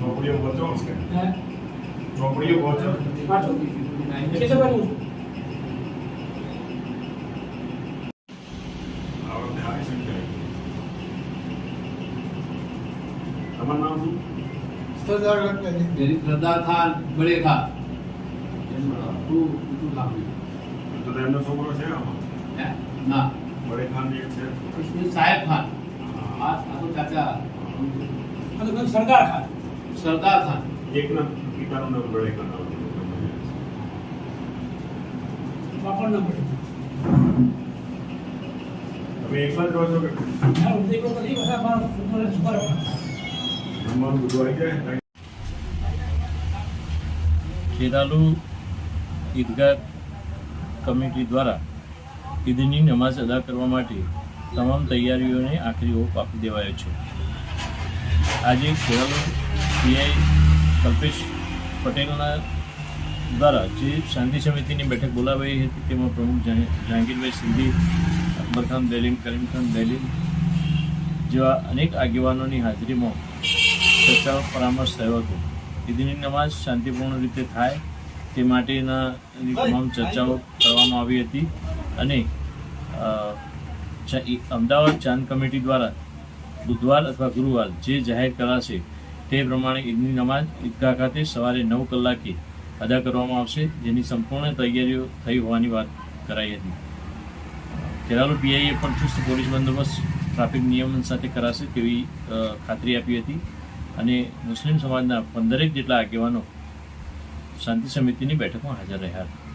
ચોપડીઓ પહોંચો ચોપડીઓ પહોંચો આ તમારું નામ શું? સરદાર ખાન બળે ખાન તો એમનો છોકરો છે આમાં. ના. બળે છે. સાહેબ ખાન. આ તો ચાચા. સરદાર ખાન. સરદાર ખાન. એકના ખાન બાપાનું નામ બળે તમે એક જ રહો છો કે? ના તો નહીં બધા મારા જમવાનું બધું આવી જાય ખેરાલુ ઈદગાહ કમિટી દ્વારા ઈદની નમાઝ અદા કરવા માટે તમામ તૈયારીઓને આખરી ઓપ આપી દેવાયો છે. આજે ખેરાલુ પીઆઈ કલ્પેશ પટેલના દ્વારા જે શાંતિ સમિતિની બેઠક બોલાવાઈ હતી તેમાં પ્રમુખ જહાં- જહાંગીરભાઈ સિંધી અકબરખાન દલીમ કરીમખાન દલીમ જેવા અનેક આગેવાનોની હાજરીમાં ચર્ચાઓ પરામર્શ થયો હતો. ઈદની નમાઝ શાંતિપૂર્ણ રીતે થાય તે માટેના તમામ ચર્ચાઓ કરવામાં આવી હતી. અને અમદાવાદ ચાંદ કમિટી દ્વારા બુધવાર અથવા ગુરુવાર જે જાહેર કરાશે તે પ્રમાણે ઈદની નમાઝ ઈદગાહ ખાતે સવારે નવ કલાકે અદા કરવામાં આવશે. જેની સંપૂર્ણ તૈયારીઓ થઈ હોવાની વાત કરાઈ હતી. ખેરાલુ પીઆઈએ પણ ચુસ્ત પોલીસ બંદોબસ્ત, ટ્રાફિક નિયમન સાથે કરાશે તેવી ખાતરી આપી હતી. અને મુસ્લિમ સમાજના પંદરેક જેટલા આગેવાનો શાંતિ સમિતિની બેઠકમાં હાજર રહ્યા હતા.